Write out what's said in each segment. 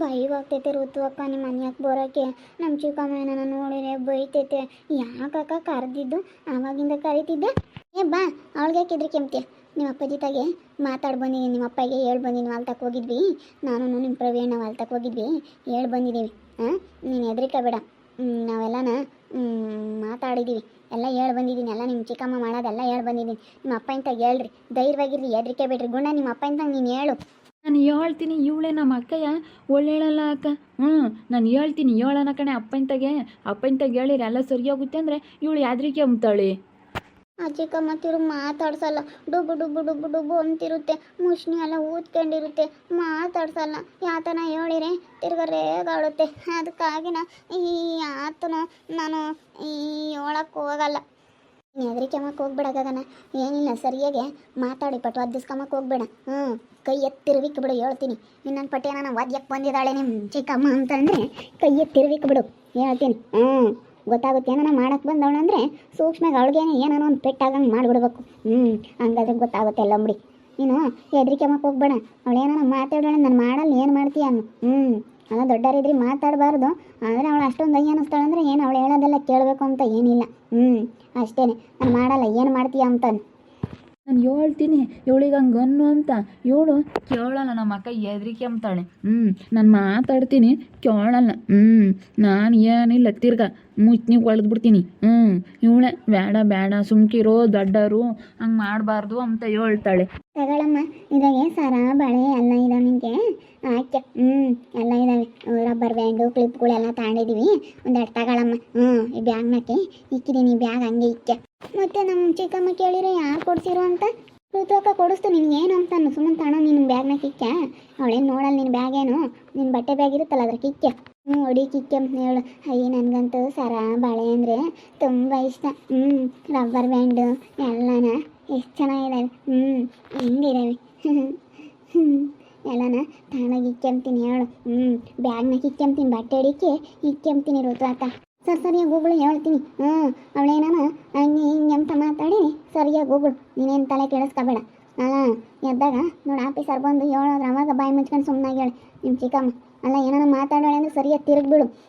ಭಯವಾಗ್ತೈತೆ ಋತು ಅಕ್ಕ ನಿಮ್ಮ ಮನೆಯಕ್ಕೆ ಬರೋಕ್ಕೆ ನಮ್ಮ ಚಿಕ್ಕಮ್ಮ ನನ್ನ ನೋಡಿದ್ರೆ ಬೈತೈತೆ. ಯಾಕಕ್ಕ ಕರೆದಿದ್ದು? ಆವಾಗಿಂದ ಕರಿತಿದ್ದೆ. ಏ ಬಾ ಅವಳಿಗೆ ಕೆದ್ರಿ ಕೆಮ್ತೀಯ ನಿಮ್ಮ ಅಪ್ಪಾಜಿ ತಾಗೆ ಮಾತಾಡಿ ಬಂದಿದ್ದೀನಿ ನಿಮ್ಮ ಅಪ್ಪಗೆ ಹೇಳಿ ಬಂದಿದ್ದೀನಿ ವಾಲ್ತಕ್ಕೆ ಹೋಗಿದ್ವಿ. ನಾನು ನಿಮ್ಮ ಪ್ರವೀಣ ವಾಲ್ತಕ್ಕೆ ಹೋಗಿದ್ವಿ. ಹೇಳಿ ಬಂದಿದ್ದೀವಿ ಹಾಂ ನೀನು ಹೆದ್ರಿಕ ಬೇಡ. ಹ್ಮ್, ನಾವೆಲ್ಲನ ಮಾತಾಡಿದ್ದೀವಿ ಎಲ್ಲ ಹೇಳಿ ಬಂದಿದ್ದೀನಿ ಎಲ್ಲ ನಿಮ್ಮ ಚಿಕ್ಕಮ್ಮ ಮಾಡೋದೆಲ್ಲ ಹೇಳಿ ಬಂದಿದ್ದೀನಿ ನಿಮ್ಮ ಅಪ್ಪ ಇಂತ ಹೇಳ್ರಿ. ಧೈರ್ಯವಾಗಿರ್ರಿ ಹೆದರಿಕೆ ಬಿಡ್ರಿ. ಗುಣ ನಿಮ್ಮ ಅಪ್ಪ ಇಂತ ನೀನು ಹೇಳು. ನಾನು ಹೇಳ್ತೀನಿ, ಇವಳೆ ನಮ್ಮ ಅಕ್ಕಯ್ಯ ಒಳ್ಳೇಳಲ್ಲ ಅಕ್ಕ ಹ್ಞೂ, ನಾನು ಹೇಳ್ತೀನಿ, ಹೇಳೋಣ ಕಣೆ ಅಪ್ಪಂತಾಗೆ ಅಪ್ಪಂತಾಗೆ ಹೇಳಿರಿ, ಎಲ್ಲ ಸರಿಯಾಗುತ್ತೆ ಅಂದರೆ ಇವಳು ಯಾದ್ರಿಕೆ ಅಂತಾಳೆ ಅಜ್ಜಿಕ ಮತ್ತಿರು ತಿರು ಮಾತಾಡ್ಸಲ್ಲ. ಡುಬು ಡುಬು ಡುಬು ಡುಬು ಅಂತಿರುತ್ತೆ. ಮುಷ್ಣಿ ಎಲ್ಲ ಊದ್ಕೊಂಡಿರುತ್ತೆ. ಮಾತಾಡ್ಸಲ್ಲ. ಯಾತನ ಹೇಳಿರೆ, ತಿರ್ಗ ರೇಗಾಡುತ್ತೆ. ಅದಕ್ಕಾಗಿನ ಈ ಆತನು ನಾನು ಈ ಹೇಳಕ್ಕೆ ಹೋಗಲ್ಲ. ನೀನು ಹೋಗ್ಬೇಡ ಗಗನ ಏನಿಲ್ಲ, ಸರಿಯಾಗೆ ಮಾತಾಡಿ ಪಟ್ಟು ಅದ್ದಿಸ್ಕಮ್ಮಕ್ಕೆ ಹೋಗ್ಬೇಡ. ಹ್ಞೂ ಕೈ ಎತ್ತಿರ್ವಿಕ್ ಬಿಡು ಹೇಳ್ತೀನಿ. ಇನ್ನೊಂದು ಪಟ್ಟೆ ನಾನು ವಾದ್ಯಕ್ಕೆ ಬಂದಿದ್ದಾಳೆ ನಿಮ್ಮ ಚಿಕ್ಕಮ್ಮ ಅಂತಂದರೆ ಕೈ ಎತ್ತಿರ್ವಿಕ್ ಬಿಡು ಹೇಳ್ತೀನಿ. ಹ್ಞೂ ಗೊತ್ತಾಗುತ್ತೆ ಏನಾನ ಮಾಡಕ್ಕೆ ಬಂದವಳು ಅಂದರೆ ಸೂಕ್ಷ್ಮಾಗಿ ಅವಳಿಗೇನೆ ಏನಾನ ಒಂದು ಪೆಟ್ಟಾಗಂಗೆ ಮಾಡಿಬಿಡ್ಬೇಕು. ಹ್ಞೂ ಹಂಗಾದ್ರೆ ಗೊತ್ತಾಗುತ್ತೆ ಎಲ್ಲ ಬಿಡಿ ನೀನು ಹೆದರಿಕೆಮ್ಮಕ್ಕೆ ಹೋಗ್ಬೇಡ. ಅವಳು ಏನಾನ ಮಾತಾಡೋಣ ನಾನು ಮಾಡಲ್ಲ, ಏನು ಮಾಡ್ತೀಯ ಅನ್ನು. ಹ್ಞೂ ಅಲ್ಲ ದೊಡ್ಡವರಿದ್ರಿ ಮಾತಾಡಬಾರ್ದು. ಆದರೆ ಅವಳು ಅಷ್ಟೊಂದು ಅಯ್ಯ ಅನ್ನಿಸ್ತಾಳೆ ಅಂದರೆ ಏನು ಅವಳು ಹೇಳೋದೆಲ್ಲ ಕೇಳಬೇಕು ಅಂತ ಏನಿಲ್ಲ. ಹ್ಞೂ ಅಷ್ಟೇ ನಾನು ಮಾಡಲ್ಲ ಏನು ಮಾಡ್ತೀಯ ಅಂತ. ನಾನು ಹೇಳ್ತೀನಿ ಇವಳಿಗೆ ಹಂಗೆ ಅನ್ನು ಅಂತ. ಇವಳು ಕೇಳಲ್ಲ ನಮ್ಮ ಅಕ್ಕ ಎದ್ರಿಕೆ ಅಂತಾಳೆ ಹ್ಞೂ ನಾನು ಮಾತಾಡ್ತೀನಿ ಕೇಳಲ್ಲ. ಹ್ಞೂ ನಾನು ಏನಿಲ್ಲ ತಿರ್ಗ ಮುಚ್ಚಿ ಬಿಡ್ತೀನಿ ಹ್ಞೂ ಇವಳೆ ಬೇಡ ಬೇಡ ಸುಮ್ಕಿರೋ ದೊಡ್ಡರು ಹಂಗೆ ಮಾಡಬಾರ್ದು ಅಂತ ಹೇಳ್ತಾಳೆ. ತಗೊಳಮ್ಮ ಇದಾಗೆ ಸರ ಬಳೆ ಎಲ್ಲ ಇದ ನಿನಗೆ ಆಯ್ಕೆ ಹ್ಞೂ ಎಲ್ಲ ಇದಾವೆ. ರಬ್ಬರ್ ಬ್ಯಾಂಡು ಕ್ಲಿಪ್ಗಳೆಲ್ಲ ತಗೊಂಡಿದ್ದೀವಿ ಒಂದೆರಡು ತಗೊಳಮ್ಮ. ಹ್ಞೂ ಈ ಬ್ಯಾಗ್ನಾಕೆ ಇಕ್ಕಿದ್ದೀನಿ ಬ್ಯಾಗ್ ಹಂಗೆ ಇಕ್ಕ. ಮತ್ತೆ ನಮ್ಮ ಚಿಕ್ಕಮ್ಮ ಕೇಳಿರೋ ಯಾರು ಕೊಡ್ಸಿರೋ ಅಂತ? ಋತುವಕ್ಕ ಕೊಡಿಸ್ತು ಏನು ಅಂತ ಸುಮ್ಮನೆ ಬ್ಯಾಗ್ ನೀನು ಬ್ಯಾಗ್ನಾಗ ಇಕ್ಕೆ. ಅವಳೇನು ನೋಡಲ್ಲ ನಿನ್ನ ಬ್ಯಾಗೇನು ನಿನ್ನ ಬಟ್ಟೆ ಬ್ಯಾಗ್ ಇರುತ್ತಲ್ಲ ಅದ್ರ ಕಿಕ್ಕ ಹ್ಞೂ ಹೊಡಿ ಕಿಕ್ಕ ಅಂತ ಹೇಳು. ಅಯ್ಯ, ನನಗಂತೂ ಸರ ಬಳೆ ಅಂದರೆ ತುಂಬ ಇಷ್ಟ. ಹ್ಞೂ ರಬ್ಬರ್ ಬ್ಯಾಂಡು ಎಲ್ಲನ. ಎಷ್ಟು ಚೆನ್ನಾಗಿದ್ದಾವೆ ಹ್ಞೂ ಹೆಂಗಿದ್ದಾವೆ ಹ್ಞೂ ಎಲ್ಲನ ತಾನಾಗಿ ಇಕ್ಕೆಂಬ್ತೀನಿ ಹೇಳು. ಹ್ಞೂ ಬ್ಯಾಗ್ನಾಗ ಇಕ್ಕೆಂಬ್ತೀನಿ ಬಟ್ಟೆ ಹಿಡಿಕೆ ಇಕ್ಕೆಂಬ್ತೀನಿ ಆತ ಸರ್, ಸರಿಯಾಗಿ ಗೂಗಲ್ ಹೇಳ್ತೀನಿ. ಹ್ಞೂ ಅವಳೇನಾನ ಹಂಗೆ ಹಿಂಗೆ ಅಂತ ಮಾತಾಡಿ ಸರಿಯಾಗಿ ಗೂಗಲ್ ನೀನೇನು ತಲೆ ಕೆಡಿಸ್ಕೋಬೇಡ. ಎದ್ದಾಗ ನೋಡಿ ಆಫೀಸರ್ ಬಂದು ಹೇಳೋದ್ರ ಅವಾಗ ಬಾಯಿ ಮುಚ್ಕೊಂಡು ಸುಮ್ಮನಾಗಿ ಹೇಳಿ. ನಿಮ್ಮ ಚಿಕ್ಕಮ್ಮ, ಅಲ್ಲ ಏನಾನ ಮಾತಾಡೋಳೆ ಅಂದ್ರೆ ಸರಿಯಾಗಿ ತಿರುಗಿ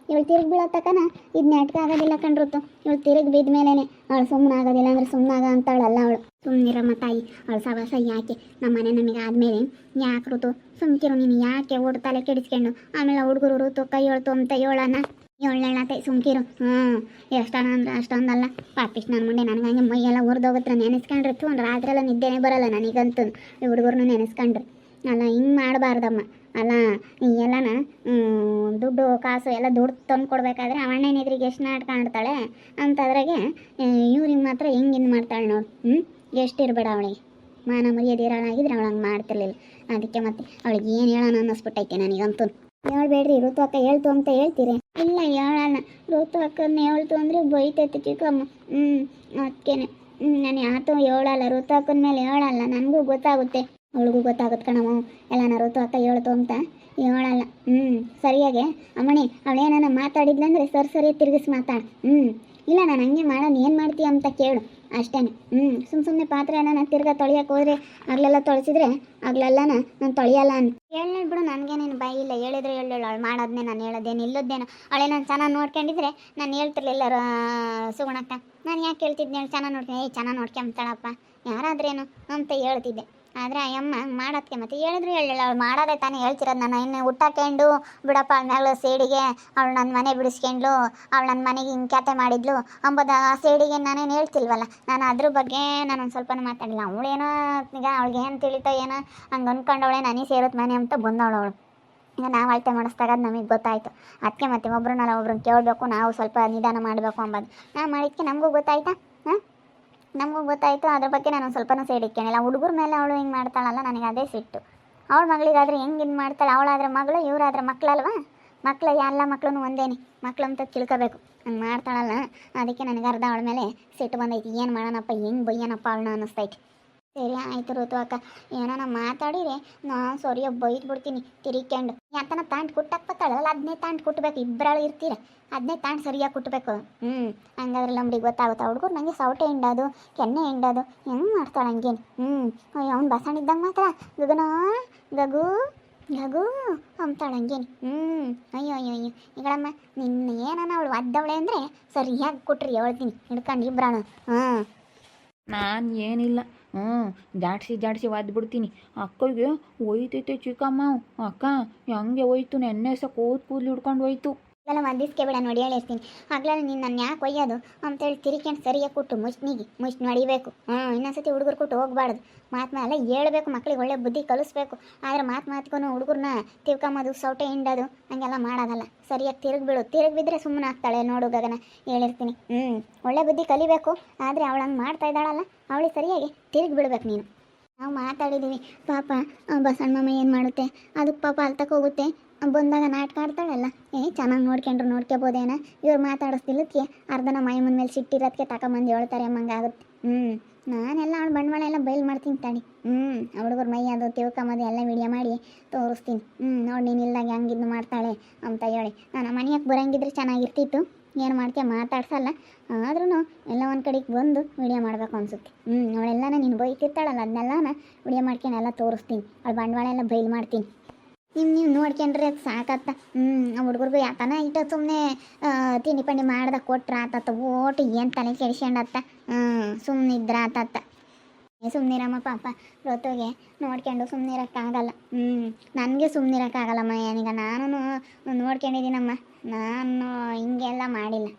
ಇವಳು ತಿರುಗಿ ಬೀಳೋ ತಕ್ಕನ ಇದು ನೆಟ್ಕ ಆಗೋದಿಲ್ಲ ಕಣ್ರುತ್ತು ಇವಳು ತಿರುಗ್ ಬಿದ್ದ ಮೇಲೇನೆ ಅವಳು ಸುಮ್ಮನೆ ಆಗೋದಿಲ್ಲ ಅಂದ್ರೆ ಸುಮ್ಮನಾಗ ಅಂತಾಳಲ್ಲ ಅವಳು. ಸುಮ್ಮನಿರಮ್ಮ ತಾಯಿ, ಅವಳು ಸವಾಸ ಯಾಕೆ? ನಮ್ಮ ಮನೆ ನಮಗೆ ಆದಮೇಲೆ ಯಾಕೆ ಋತು? ಸುಮ್ಕಿರು ನೀನು ಯಾಕೆ ಓಡ್ ತಲೆ ಕೆಡಿಸ್ಕೊಂಡು? ಆಮೇಲೆ ಹುಡುಗರು ಋತು ಕೈ ಹೇಳ್ತು ಅಂತ ಹೇಳೋಣ ಏಳನೇಳತೆ ಸುಮ್ಕಿರು. ಹ್ಞೂ ಎಷ್ಟನ ಅಂದ್ರೆ ಅಷ್ಟೊಂದಲ್ಲ. ಪಾಪಿಸ್ ನನ್ನ ಮುಂದೆ ನನಗೆ ಹಂಗೆ ಮೈಯೆಲ್ಲ ಉರಿದೋಗುತ್ತೆ ನೆನೆಸ್ಕೊಂಡ್ರೆ ಒಂದು ರಾತ್ರಿಯೆಲ್ಲ ನಿದ್ದೆನೇ ಬರಲ್ಲ ನನಗಂತೂ. ಈ ಹುಡುಗರ್ನು ನೆನೆಸ್ಕೊಂಡ್ರೆ. ಅಲ್ಲ, ಹಿಂಗೆ ಮಾಡಬಾರ್ದಮ್ಮ. ಅಲ್ಲ ಈ ಎಲ್ಲನ ದುಡ್ಡು, ಕಾಸು ಎಲ್ಲ ದುಡ್ಡು ತಂದು ಕೊಡ್ಬೇಕಾದ್ರೆ ಅವಣ್ಣನ ಎದುರಿಗೆ ಎಷ್ಟು ನಾಟಕ ಅಂತದ್ರಾಗೆ ಇವ್ರಿಗೆ ಮಾತ್ರ ಹಿಂಗೆ ಹಿಂಗೆ ಮಾಡ್ತಾಳೆ ನೋಡು. ಹ್ಞೂ ಎಷ್ಟು ಇರಬೇಡ ಅವಳಿಗೆ. ಮಾನ ಮರ್ಯಾದೆ ಅವಳು ಹಂಗೆ ಮಾಡ್ತಿರ್ಲಿಲ್ಲ. ಅದಕ್ಕೆ ಮತ್ತೆ ಅವಳಿಗೆ ಏನು ಹೇಳೋಣ ಅನ್ನಿಸ್ಬಿಟ್ಟೈತೆ ನನಗಂತೂ. ಹೇಳ್ಬೇಡ್ರಿ, ಋತು ಅಕ್ಕ ಹೇಳ್ತು ಅಂತ ಹೇಳ್ತೀರಿ? ಇಲ್ಲ, ಹೇಳಲ್ಲ. ಋತು ಅಕ್ಕನ ಹೇಳ್ತು ಅಂದರೆ ಬೈತೈತೆ ಚಿಕ್ಕಮ್ಮ. ಹ್ಞೂ ಅದಕ್ಕೇನೆ ಹ್ಞೂ ನಾನು ಯಾತು ಹೇಳಲ್ಲ. ಋತು ಅಕ್ಕನ ಮೇಲೆ ಹೇಳಲ್ಲ. ನನಗೂ ಗೊತ್ತಾಗುತ್ತೆ. ಅವಳಿಗೂ ಗೊತ್ತಾಗುತ್ತೆ ಕಣಮ್ಮ ಎಲ್ಲ ಋತು ಅಕ್ಕ ಹೇಳ್ತು ಅಂತ ಹೇಳಲ್ಲ. ಹ್ಞೂ ಸರಿಯಾಗೆ? ಅಮ್ಮಣಿ ಅವಳೇನ ಮಾತಾಡಿದ್ಲಂದ್ರೆ ಸರ್ ಸರಿ ತಿರುಗಿಸಿ ಮಾತಾಡು. ಹ್ಞೂ ಇಲ್ಲ, ನಾನು ಹಂಗೆ ಮಾಡೋಣ ಏನು ಮಾಡ್ತೀಯ ಅಂತ ಕೇಳು. ಅಷ್ಟೇ ಹ್ಞೂ ಸುಮ್ಮ ಸುಮ್ಮನೆ ಪಾತ್ರೆ ನಾನು ತಿರ್ಗಾ ತೊಳಿಯಕ್ಕೆ ಹೋದ್ರೆ ಆಗ್ಲೆಲ್ಲ ತೊಳೆಸಿದ್ರೆ ಆಗ್ಲೆಲ್ಲನ ನಾನು ತೊಳೆಯಲ್ಲ ಅಂತ. ಹೇಳಿ ಬಿಡು, ನನಗೇನೇನು ಭಯ ಇಲ್ಲ. ಹೇಳಿದ್ರೆ ಹೇಳು ಅವಳು ಮಾಡೋದನ್ನೇ ನಾನು ಹೇಳೋದೇನು, ಇಲ್ಲದ್ದೇನು. ಅವಳೆ ನಾನು ಚೆನ್ನಾಗಿ ನೋಡ್ಕೊಂಡಿದ್ರೆ ನಾನು ಹೇಳ್ತಿರ್ಲಿಲ್ಲ ಸುಗುಣಕ್ಕ. ನಾನು ಯಾಕೆ ಹೇಳ್ತಿದ್ದೆ ಹೇಳಿ ಚೆನ್ನಾಗಿ ನೋಡ್ತೀನಿ ಏಯ್, ಚೆನ್ನಾಗಿ ನೋಡ್ಕೊಂಬ್ತಾಳಪ್ಪ ಯಾರಾದ್ರೇನು? ಅಂತ ಹೇಳ್ತಿದ್ದೆ. ಆದರೆ ಅಯ್ಯಮ್ಮ ಮಾಡೋದಕ್ಕೆ ಮತ್ತೆ ಹೇಳಿದ್ರು ಹೇಳಿಲ್ಲ ಅವ್ಳು ಮಾಡೋದೇ ತಾನೇ ಹೇಳ್ತಿರೋದು ನಾನು. ಇನ್ನು ಹುಟ್ಟಾಕೊಂಡು ಬಿಡಪ್ಪ ಅವಳ ಸೇಡಿಗೆ, ಅವಳು ನನ್ನ ಮನೆ ಬಿಡಿಸ್ಕೊಂಡ್ಲು, ಅವಳು ನನ್ನ ಮನೆಗೆ ಹಿಂಗೆ ಕ್ಯಾತೆ ಮಾಡಿದ್ಲು ಅಂಬೋದು ಆ ಸೇಡಿಗೆ ನಾನೇನು ಹೇಳ್ತಿಲ್ವಲ್ಲ. ನಾನು ಅದ್ರ ಬಗ್ಗೆ ನಾನು ಒಂದು ಸ್ವಲ್ಪ ಮಾತಾಡಿಲ್ಲ ಅವಳೇನೋ ಈಗ ಅವಳಿಗೆ ಏನು ತಿಳಿತೋ ಏನೋ ಹಂಗೆ ಅಂದ್ಕೊಂಡವಳೆ ನನಗೆ ಸೇರೋದು ಮನೆ ಅಂತ ಬಂದವಳು ಅವಳು. ಈಗ ನಾವು ಅಳತೆ ಮಾಡಿಸ್ದಾಗ ಅದು ನಮಗೆ ಗೊತ್ತಾಯಿತು. ಅದಕ್ಕೆ ಮತ್ತೆ ಒಬ್ರನ್ನಲ್ಲ ಒಬ್ರನ್ನ ಕೇಳಬೇಕು, ನಾವು ಸ್ವಲ್ಪ ನಿಧಾನ ಮಾಡಬೇಕು ಅಂಬೋದು. ನಾ ಮಾಡಿದ್ಕೆ ನಮಗೂ ಗೊತ್ತಾಯ್ತಾ? ನಮಗೂ ಗೊತ್ತಾಯಿತು, ಅದ್ರ ಬಗ್ಗೆ ನಾನು ಸ್ವಲ್ಪ ಸ್ವಲ್ಪನೂ ಸೇಡಿಕ್ಕೇನಿಲ್ಲ ಹುಡುಗರ ಮೇಲೆ ಅವಳು ಹಿಂಗೆ ಮಾಡ್ತಾಳಲ್ಲ, ನನಗೆ ಅದೇ ಸಿಟ್ಟು. ಅವಳ ಮಗಳಿಗಾದ್ರೆ ಹೆಂಗೆ ಇದು ಮಾಡ್ತಾಳೆ? ಅವಳಾದ್ರೆ ಮಗಳು, ಇವರಾದ್ರೆ ಮಕ್ಕಳಲ್ವಾ ಮಕ್ಕಳು ಎಲ್ಲ ಮಕ್ಕಳೂ ಒಂದೇನೆ. ಮಕ್ಕಳು ಅಂತ ತಿಳ್ಕೊಬೇಕು. ಹಂಗೆ ಮಾಡ್ತಾಳಲ್ಲ, ಅದಕ್ಕೆ ನನಗೆ ಅರ್ಧ ಅವಳ ಮೇಲೆ ಸಿಟ್ಟು ಬಂದೈತಿ. ಏನು ಮಾಡೋಣಪ್ಪ, ಹೆಂಗೆ ಬೈಯ್ಯನಪ್ಪ ಅವಳನ್ನ ಅನ್ನಿಸ್ತೈತಿ. ಸರಿ ಆಯ್ತು ಋತು ಅಕ್ಕ. ಏನಾನ ಮಾತಾಡಿರೆ ನಾ ಸರಿಯಾಗಿ ಬೈದು ಬಿಡ್ತೀನಿ ತಿರಿಕೊಂಡು ಯಾತನ ತಾಂಡ್ ಕುಟ್ಟಕ್ಕೆ ಬತ್ತಾಳಲ್ಲ ಅದನ್ನೇ ತಾಂಡ್ ಕುಟ್ಬೇಕು. ಇಬ್ಬರಾಳು ಇರ್ತೀರ. ಅದನ್ನೇ ತಾಂಡ್ ಸರಿಯಾಗಿ ಕುಟ್ಬೇಕು. ಹ್ಞೂ ಹಂಗಾದ್ರೆ ನಮ್ಗೆ ಗೊತ್ತಾಗುತ್ತೆ? ಹುಡುಗರು ನನಗೆ ಸೌಟೆ ಹಿಂಡೋದು, ಕೆನ್ನೆ ಹಿಂಡೋದು. ಹೆಂಗ್ ಮಾಡ್ತಾಳೆ ಹಂಗೇನು? ಹ್ಞೂ ಅಯ್ಯೋ, ಅವ್ನು ಬಸಣ್ಣ ಇದ್ದಂಗ ಮಾತ್ರ ಗಗನ, ಗಗು ಗಗು ಅಂತಾಳ ಹಂಗೇನು? ಹ್ಞೂ ಅಯ್ಯೋ ಅಯ್ಯೋ ಅಯ್ಯೋ. ಈಗಳಮ್ಮ, ನಿನ್ನ ಏನನ ಅವಳು ಒದ್ದವಳೆ ಅಂದರೆ ಸರಿಯಾಗಿ ಕೊಟ್ರಿ ಹೇಳ್ತೀನಿ ಹಿಡ್ಕೊಂಡು ಇಬ್ರಾಣ ಹ್ಮ್. ನಾನು ಏನಿಲ್ಲ. ಹ್ಞೂ ಜಾಡ್ಸಿ ಜಾಡ್ಸಿ ಒದ್ದು ಬಿಡ್ತೀನಿ. ಅಕ್ಕಗೆ ಒಯ್ತೈತೆ ಚಿಕ್ಕಮ್ಮ. ಅಕ್ಕ, ಹೆಂಗೆ ಹೋಯ್ತು? ನೆನ್ನೆ ಸಹ ಕೂತು ಕೂದ್ಲು ಹಿಡ್ಕೊಂಡು ಹೋಯ್ತು. ಎಲ್ಲ ಒಂದಿಸ್ಕೆ ಬಿಡ ನೋಡಿ ಹೇಳಿರ್ತೀನಿ ಆಗ್ಲಲ್ಲ ನೀನು ನನ್ನ ಯಾಕೆ ಒಯ್ಯೋದು? ಅಂತೇಳಿ ತಿರ್ಕೊಂಡು ಸರಿಯಾಗಿ ಕೊಟ್ಟು ಮುಷ್ನಿಗೆ ಮುಷ್ಟಿ ನಡಿಬೇಕು. ಹ್ಞೂ ಇನ್ನೊಂದ್ಸತಿ ಹುಡುಗರು ಕೊಟ್ಟು ಹೋಗ್ಬಾರ್ದು. ಮಾತು ಮೇಲೆ ಹೇಳ್ಬೇಕು ಮಕ್ಳಿಗೆ ಒಳ್ಳೆ ಬುದ್ಧಿ ಕಲಿಸ್ಬೇಕು. ಆದರೆ ಮಾತು ಮಾತ್ಕೊಂಡು ಹುಡುಗರನ್ನ ತಿಳ್ಕೊಂಬೋದು ಸೌಟೆ ಹಿಂಡೋದು, ಹಂಗೆಲ್ಲ ಮಾಡೋದಲ್ಲ. ಸರಿಯಾಗಿ ತಿರುಗಿಬಿಡು. ತಿರುಗಿ ಬಿದ್ದರೆ ಸುಮ್ಮನೆ ಆಗ್ತಾಳೆ ನೋಡು ಗಗನ, ಹೇಳಿರ್ತೀನಿ. ಹ್ಞೂ ಒಳ್ಳೆ ಬುದ್ಧಿ ಕಲಿಬೇಕು. ಆದರೆ ಅವಳು ಹಂಗೆ ಮಾಡ್ತಾ ಇದ್ದಾಳಲ್ಲ, ಅವಳಿಗೆ ಸರಿಯಾಗಿ ತಿರುಗಿ ಬಿಡ್ಬೇಕು ನೀನು. ನಾವು ಮಾತಾಡಿದ್ದೀವಿ ಪಾಪ ಆ ಬಸಣ್ಣಮ್ಮ ಏನು ಮಾಡುತ್ತೆ? ಅದಕ್ಕೆ ಪಾಪ ಅಲ್ತಕ್ಕೆ ಹೋಗುತ್ತೆ. ಬಂದಾಗ ನಾಟಕ ಆಡ್ತಾಳಲ್ಲ? ಏ ಚೆನ್ನಾಗಿ ನೋಡ್ಕೊಂಡ್ರು, ನೋಡ್ಕೋಬೋದೇನ? ಇವ್ರು ಮಾತಾಡಿಸ್ತಿಲ್ಲಕ್ಕೆ ಅರ್ಧನ ಮೈಮನ ಮೇಲೆ ಸಿಟ್ಟಿರೋದಕ್ಕೆ ತಕೊಂಬಂದು ಹೇಳ್ತಾರೆ ಆಗುತ್ತೆ. ಹ್ಞೂ ನಾನೆಲ್ಲ ಅವ್ಳ ಬಂಡವಾಳ ಎಲ್ಲ ಬೈಲ್ ಮಾಡ್ತೀನಿ ತಾಡಿ ಹ್ಞೂ ಹುಡುಗರ ಮೈ ಅದು ತಿಳ್ಕೊಂಬೋದು ಎಲ್ಲ ವಿಡಿಯೋ ಮಾಡಿ ತೋರಿಸ್ತೀನಿ. ಹ್ಞೂ ನೋಡಿ ನೀನು ಇಲ್ದಾಗ ಹೆಂಗಿದ್ದು ಮಾಡ್ತಾಳೆ ಅಂತ ಹೇಳಿ. ನಾನು ಮನೆಯಾಗೆ ಬರೋಂಗಿದ್ರೆ ಚೆನ್ನಾಗಿರ್ತಿತ್ತು. ಏನು ಮಾಡ್ತೀಯ, ಮಾತಾಡ್ಸಲ್ಲ. ಆದ್ರೂ ಎಲ್ಲ ಒಂದು ಕಡೆಗೆ ಬಂದು ವಿಡಿಯೋ ಮಾಡಬೇಕು ಅನ್ಸುತ್ತೆ. ಹ್ಞೂ ಅವಳೆಲ್ಲನ ನೀನು ಬೈತಿರ್ತಾಳಲ್ಲ ಅದನ್ನೆಲ್ಲನ ವಿಡಿಯೋ ಮಾಡ್ಕೊಂಡು ಎಲ್ಲ ತೋರಿಸ್ತೀನಿ. ಅವಳು ಬಂಡವಾಳ ಎಲ್ಲ ಬೈಲ್ ಮಾಡ್ತೀನಿ. ನೀವು ನೀವು ನೋಡ್ಕೊಂಡ್ರೆ ಅದು ಸಾಕತ್ತ. ಹ್ಞೂ ಆ ಹುಡುಗರಿಗೂ ಯಾಕನ ಇಟ್ಟು ಸುಮ್ಮನೆ ತಿಂಡಿ ಪಂಡಿ ಮಾಡ್ದ ಕೊಟ್ರೆ ಆತತ್ತ ಓಟು ಏನು ತಲೆ ಕೆಡಿಸ್ಕೊಂಡತ್ತ ಹ್ಞೂ ಸುಮ್ಮನೆ ಇದ್ರ ಆತತ್ತ ಸುಮ್ಮನಿರಮ್ಮ ಪಾಪ ಋತುಗೆ ನೋಡ್ಕೊಂಡು ಸುಮ್ಮನಿರೋಕ್ಕಾಗಲ್ಲ ಹ್ಞೂ ನನಗೆ ಸುಮ್ಮನಿರೋಕ್ಕಾಗಲ್ಲಮ್ಮ ಏನೀಗ ನಾನು ನೋಡ್ಕೊಂಡಿದ್ದೀನಮ್ಮ ನಾನು ಹಿಂಗೆಲ್ಲ ಮಾಡಿಲ್ಲ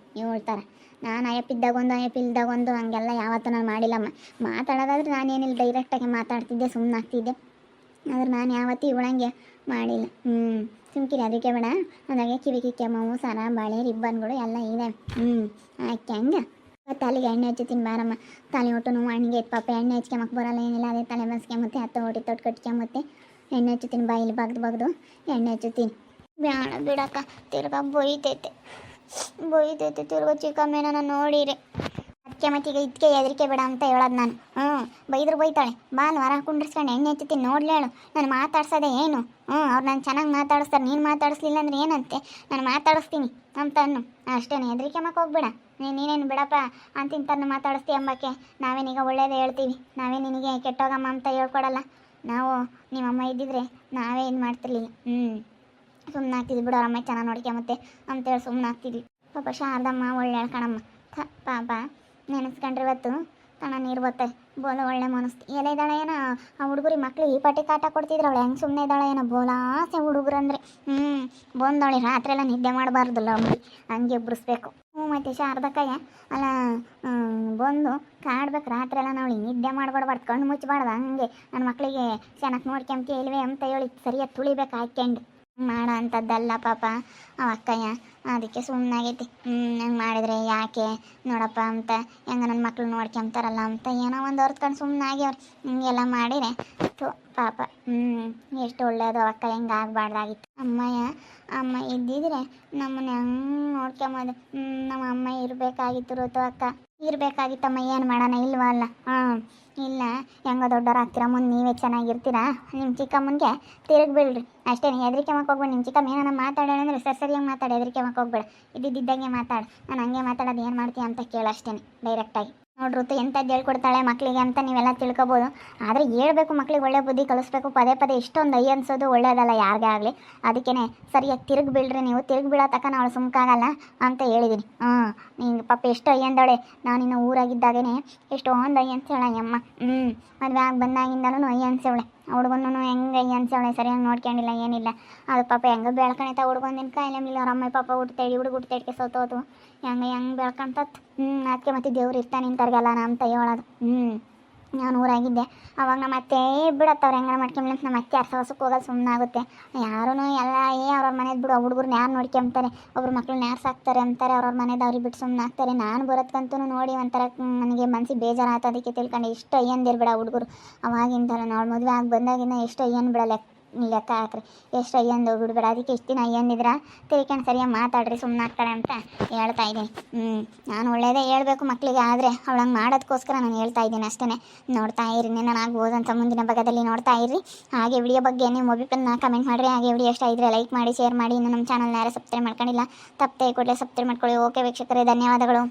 ಥರ ನಾನು ಅಯ್ಯಪ್ಪಿದ್ದಾಗೊಂದು, ಅಯ್ಯಪ್ಪಿಲ್ದಾಗೊಂದು, ಹಂಗೆಲ್ಲ ಯಾವತ್ತೂ ನಾನು ಮಾಡಿಲ್ಲಮ್ಮ. ಮಾತಾಡೋದಾದ್ರೆ ನಾನೇನಿಲ್ಲ ಡೈರೆಕ್ಟಾಗಿ ಮಾತಾಡ್ತಿದ್ದೆ ಸುಮ್ಮನಾಗ್ತಿದ್ದೆ ಆದ್ರೆ ನಾನು ಯಾವತ್ತೂ ಇವಳಂಗೆ ಮಾಡಿಲ್ಲ. ಹ್ಞೂ ಸುಮ್ಕಿರಿ ಅದಕ್ಕೆ ಬೇಡ. ಅದಾಗೆ ಕಿವಿ ಕಿಕ್ಕೆ ಸರ, ಬಾಳೆ, ರಿಬ್ಬನ್ಗಳು ಎಲ್ಲ ಇದೆ. ಹ್ಞೂ ಆಯ್ಕೆ ಹಂಗೆ? ತಲೆಗೆ ಎಣ್ಣೆ ಹಚ್ಚುತ್ತೀನಿ ಬಾರಮ್ಮ ತಲೆ ಒಟ್ಟು ನೋವು ಹಣ್ಣಿಗೆ ಪಾಪ. ಎಣ್ಣೆ ಹಚ್ಕೊಂಬಕ್ಕೆ ಬರಲ್ಲ, ಏನಿಲ್ಲ. ಅದೇ ತಲೆ ಬಸ್ಕೊಂಬತ್ತೆ ಹತ್ತು ಹೊಟ್ಟಿ ತೊಟ್ಟು ಕಟ್ಕೊಂಬತ್ತೆ ಎಣ್ಣೆ ಹಚ್ಚುತ್ತೀನಿ ಬಾಯಿಲಿ ಬಗ್ದು ಬಗ್ದು ಎಣ್ಣೆ ಹಚ್ಚುತ್ತೀನಿ ಬೇಡ ಬಿಡಕ್ಕ, ತಿರ್ಗಾ ಬೊಯ್ತೈತೆ. ಬೊಯ್ತೈತೆ, ತಿರ್ಗಾ ಚಿಕ್ಕಮ್ಮೇನ ನೋಡಿರಿ. ಅದಕ್ಕೆ ಈಗ ಇದಕ್ಕೆ ಹೆದರಿಕೆ ಬೇಡ ಅಂತ ಹೇಳೋದು ನಾನು. ಹ್ಞೂ ಬೈದ್ರು ಬೈತಾಳೆ. ಹೊರ ಕುಂಡ್ರಿಸ್ಕೊಂಡು, ಎಣ್ಣೆ ಹಚ್ಚುತ್ತೀನಿ ನೋಡ್ಲೇಳು ನಾನು ಮಾತಾಡ್ಸೋದೆ ಏನು? ಹ್ಞೂ ಅವ್ರು ನಾನು ಚೆನ್ನಾಗಿ ಮಾತಾಡಿಸ್ತಾರೆ. ನೀನು ಮಾತಾಡಿಸ್ಲಿಲ್ಲ ಅಂದ್ರೆ ಏನಂತೆ? ನಾನು ಮಾತಾಡಿಸ್ತೀನಿ ಅಂತ ಅನ್ನು. ಅಷ್ಟೇ ಹೆದರಿಕೆ ಮಕ್ಕ ಹೋಗ್ಬೇಡ. ನೀನು ನೀನೇನು ಬಿಡಪ್ಪ ಅಂತಿಂತನ್ನು ಮಾತಾಡಿಸ್ತೀಯ ಅಂಬಕ್ಕೆ. ನಾವೇನೀಗ ಒಳ್ಳೇದು ಹೇಳ್ತೀವಿ. ನಾವೇ ನಿನಗೆ ಕೆಟ್ಟೋಗಮ್ಮ ಅಂತ ಹೇಳ್ಕೊಡಲ್ಲ. ನಾವು ನಿಮ್ಮಮ್ಮ ಇದ್ದಿದ್ರೆ ನಾವೇ ಇದು ಮಾಡ್ತಿರ್ಲಿಲ್ಲ. ಹ್ಞೂ ಸುಮ್ಮನೆ ಆಗ್ತಿದ್ವಿ ಬಿಡು ಅಮ್ಮ ಚೆನ್ನಾಗಿ ನೋಡ್ಕೊಂಬತ್ತೆ ಅಂತೇಳಿ ಸುಮ್ಮನೆ ಆಗ್ತಿದ್ವಿ. ಪಾಪ ಶಾರದಮ್ಮ, ಒಳ್ಳೆ ಹೇಳ್ಕೊಣಮ್ಮ ಥ, ಪಾಪ. ನೆನೆಸ್ಕೊಂಡ್ರೆ ಇವತ್ತು ಕಣ ನೀರು ಬತ್ತೆ ಬೋಲ ಒಳ್ಳೆ ಮನಸ್ಸು. ಎಲ್ಲ ಇದ್ದಾಳೆ ಏನೋ ಆ ಹುಡುಗರಿ ಮಕ್ಳು ಈ ಪಟ್ಟಿ ಕಾಟ ಕೊಡ್ತಿದ್ರು. ಅವಳು ಹೆಂಗೆ ಸುಮ್ಮನೆ ಇದ್ದಾಳೆ ಏನೋ ಬೋಲಾಸೆ ಹುಡುಗರು ಅಂದರೆ. ಹ್ಞೂ ಬಂದವಳಿ, ರಾತ್ರಿ ಎಲ್ಲ ನಿದ್ದೆ ಮಾಡಬಾರ್ದಲ್ಲ ಅವಳು ಹಂಗೆ ಎಬ್ಬರಿಸ್ಬೇಕು ಹ್ಞೂ ಮತ್ತೆ ಶಾರದಕ್ಕಯ್ಯ, ಅಲ್ಲ ಬಂದು ಕಾಡ್ಬೇಕು. ರಾತ್ರಿ ಎಲ್ಲ ನಾವು ನಿದ್ದೆ ಮಾಡ್ಬಾರ್ದು ಕಣ್ಣು ಮುಚ್ಚಬಾರ್ದು ಹಂಗೆ ನನ್ನ ಮಕ್ಕಳಿಗೆ ಚೆನ್ನಾಗಿ ನೋಡ್ಕೊಂತ ಇಲ್ವೇ ಅಂತ ಹೇಳಿ ಸರಿಯಾಗಿ ತುಳಿಬೇಕು ಹಾಕ್ಯಂಡು ಮಾಡೋ ಅಂಥದ್ದಲ್ಲ ಪಾಪ. ಅವ ಅಕ್ಕಯ್ಯ, ಅದಕ್ಕೆ ಸುಮ್ಮನಾಗೈತಿ ಹಂಗೆ ಮಾಡಿದ್ರೆ ಯಾಕೆ? ನೋಡಪ್ಪ ಅಂತ, ಹೆಂಗ ನನ್ನ ಮಕ್ಳು ನೋಡ್ಕೊಂತಾರಲ್ಲ ಅಂತ ಏನೋ ಒಂದು ಹೊರ್ತ್ಕೊಂಡು ಸುಮ್ಮನೆ ಆಗ್ಯವ್ರು ಹಿಂಗೆಲ್ಲ ಮಾಡಿರೆ. ಥೂ, ಪಾಪ. ಹ್ಞೂ ಎಷ್ಟು ಒಳ್ಳೇದು ಅಕ್ಕ ಹೆಂಗೆ ಆಗಬಾರ್ದಾಗಿತ್ತು. ಅಮ್ಮಯ್ಯ, ಅಮ್ಮ ಇದ್ದಿದ್ರೆ ನಮ್ಮನ್ನ ಹೆಂಗೆ ನೋಡ್ಕೊಂಬೋದು ನಮ್ಮ ಅಮ್ಮ ಇರಬೇಕಾಗಿತ್ತು ಋತು ಅಕ್ಕ. ಇರಬೇಕಾಗಿತ್ತಮ್ಮ ಏನು ಮಾಡೋಣ, ಇಲ್ವಾ ಅಲ್ಲ? ಹಾಂ, ಇಲ್ಲ. ಹೆಂಗ ದೊಡ್ಡವ್ರ ಮುಂದೆ ನೀವೇ ಚೆನ್ನಾಗಿರ್ತೀರಾ? ನಿಮ್ಮ ಚಿಕ್ಕಮ್ಮನಿಗೆ ತಿರುಗ್ಬಿಡ್ರಿ ಅಷ್ಟೇ ಹೆದರಿಕೆ ಹೋಗ್ಬೇಡ. ನಿಮ್ಮ ಚಿಕ್ಕಮ್ಮ ಏನಾರ ಮಾತಾಡೋಣ ಅಂದರೆ ಸರಿ ಸರಿಯಾಗಿ ಮಾತಾಡಿ, ಹೆದರಿಕೆ ಹೋಗ್ಬೇಡ. ಇದ್ದಿದ್ದಂಗೆ ಮಾತಾಡು. ನಾನು ಹಂಗೆ ಮಾತಾಡೋದು ಏನು ಮಾಡ್ತೀಯ ಅಂತ ಕೇಳು ಅಷ್ಟೇ ಡೈರೆಕ್ಟಾಗಿ ನೋಡ್ರುತ್ತು ಎಂಥದ್ದು ಹೇಳ್ಕೊಡ್ತಾಳೆ ಮಕ್ಕಳಿಗೆ ಅಂತ ನೀವೆಲ್ಲ ತಿಳ್ಕೊಬೋದು. ಆದರೆ ಹೇಳ್ಬೇಕು ಮಕ್ಕಳಿಗೆ ಒಳ್ಳೆ ಬುದ್ಧಿ ಕಲಿಸ್ಬೇಕು, ಪದೇ ಪದೇ ಇಷ್ಟೊಂದು ಐ ಅನ್ಸೋದು ಒಳ್ಳೇದಲ್ಲ ಯಾರಿಗೇ ಆಗಲಿ. ಅದಕ್ಕೇ ಸರಿಯಾಗಿ ತಿರುಗಿ ಬೀಳ್ರಿ ನೀವು ತಿರುಗಿ ಬೀಳೋ ತಕ್ಕ ನಾವು ಸುಮ್ಕಾಗಲ್ಲ ಅಂತ ಹೇಳಿದ್ದೀನಿ ಹ್ಞೂ ನಿಂಗೆ ಪಾಪ ಎಷ್ಟು ನಾನು ಇನ್ನೂ ಊರಾಗಿದ್ದಾಗೇ ಎಷ್ಟೊಂದು ಅಯ್ಯ ಹೇಳ ಅಮ್ಮ ಹ್ಞೂ ಮದುವೆ ಆಗಿ ಬಂದಾಗಿಂದನೂ ಐ ಅನ್ಸೇವಳೆ ಹುಡುಗನೂ ಹೆಂಗೆ ಅನ್ಸವಳೆ, ಸರಿಯಾಗಿ ನೋಡ್ಕೊಂಡಿಲ್ಲ, ಏನಿಲ್ಲ. ಅದು ಪಾಪ ಹೆಂಗೆ ಬೆಳ್ಕಣಿತ ಹುಡುಗಂದಿನ ಕಾಯಿಲೆ, ಮೇಲೆ ಅವ್ರ ಅಮ್ಮ ಪಾಪ ಹುಡ್ತೇಳಿ ಹುಡುಗ ಹುಡ್ತೇಡ್ಕೆ ಸೋತೋದು ಹೆಂಗೆ ಹೆಂಗೆ ಬೆಳ್ಕೊಂತತ್ ಹ್ಞೂ ಅದಕ್ಕೆ ಮತ್ತೆ ದೇವ್ರು ಇರ್ತಾನೆ ನಿಂತಾರ್ಗಲ್ಲ ಅಂತ ಹೇಳೋದು ಹ್ಞೂ ನಾನು ಊರಾಗಿದ್ದೆ. ಅವಾಗ ನಮ್ಮ ಅತ್ತೆ ಬಿಡತ್ತವ್ರು ಹೆಂಗಾರ ಮಾಡ್ಕೊಂಬಿಲ್ಲ ಅಂತ ನಮ್ಮ ಅತ್ತೆ ಅರ್ಸ ಹೊಸಕ್ಕೆ ಹೋಗೋದು ಸುಮ್ಮನೆ ಆಗುತ್ತೆ ಯಾರೂ ಎಲ್ಲ ಏ ಅವ್ರವ್ರ ಮನೇದು ಬಿಡು ಹುಡುಗರ್ನ ಯಾರು ನೋಡ್ಕೊಂತಾರೆ ಒಬ್ರು ಮಕ್ಳನ್ನ ಯಾರು ಸಾಕ್ತಾರೆ ಅಂತಾರೆ ಅವ್ರವ್ರ ಮನೇದು ಅವ್ರಿಗೆ ಬಿಟ್ಟು ಸುಮ್ಮನೆ ಆಗ್ತಾರೆ ನಾನು ಬರೋದ್ಕಂತೂ ನೋಡಿ ಒಂಥರ ನನಗೆ ಮನ್ಸಿಗೆ ಬೇಜಾರಾಯ್ತು ಅದಕ್ಕೆ ತಿಳ್ಕೊಂಡು ಎಷ್ಟು ಅಯ್ಯಂದಿರ್ಬೇಡ ಹುಡುಗರು. ಅವಾಗಿಂದ ನಾವು ಮದುವೆ ಆಗಿ ಬಂದಾಗಿಂದ ಎಷ್ಟು ಅಯ್ಯನ್ ಬಿಡ ಲೆಕ್ಕ ಲೆಕ್ಕ ಹಾಕ್ರಿ ಎಷ್ಟು ಅಯ್ಯಂದು ಬಿಡ್ಬೇಡ ಅದಕ್ಕೆ ಇಷ್ಟು ದಿನ ಅಯ್ಯಂದಿದ್ರ ತಿಳ್ಕೊಂಡು ಸರಿಯಾಗಿ ಮಾತಾಡ್ರಿ ಸುಮ್ಮನೆ ಆಗ್ತಾಳೆ ಅಂತ ಹೇಳ್ತಾ ಇದ್ದೀನಿ. ಹ್ಞೂ ನಾನು ಒಳ್ಳೇದೇ ಹೇಳಬೇಕು ಮಕ್ಕಳಿಗೆ ಆದರೆ ಅವಳಂಗೆ ಮಾಡೋದಕ್ಕೋಸ್ಕರ ನಾನು ಹೇಳ್ತಾ ಇದ್ದೀನಿ ಅಷ್ಟೇ ನೋಡ್ತಾ ಇರಿ ನಾನು ಅಂತ ಮುಂದಿನ ಭಾಗದಲ್ಲಿ ನೋಡ್ತಾ ಇರಿ ಹಾಗೆ ವಿಡಿಯೋ ಬಗ್ಗೆ ನೀವು ನಾ ಕಮೆಂಟ್ ಮಾಡಿರಿ. ಹಾಗೆ ವಿಡಿಯೋ ಇಷ್ಟ ಇದ್ದರೆ ಲೈಕ್ ಮಾಡಿ ಶೇರ್ ಮಾಡಿ. ಇನ್ನು ನಮ್ಮ ಚಾನಲ್ನ ಯಾರು ಸಬ್ಸ್ಕ್ರೈಬ್ ಮಾಡ್ಕೊಂಡಿಲ್ಲ, ತಪ್ಪದೆ ಕೂಡಲೇ ಸಬ್ಸ್ಕ್ರೈಬ್ ಮಾಡ್ಕೊಳ್ಳಿ. ಓಕೆ ವೀಕ್ಷಕರೇ, ಧನ್ಯವಾದಗಳು.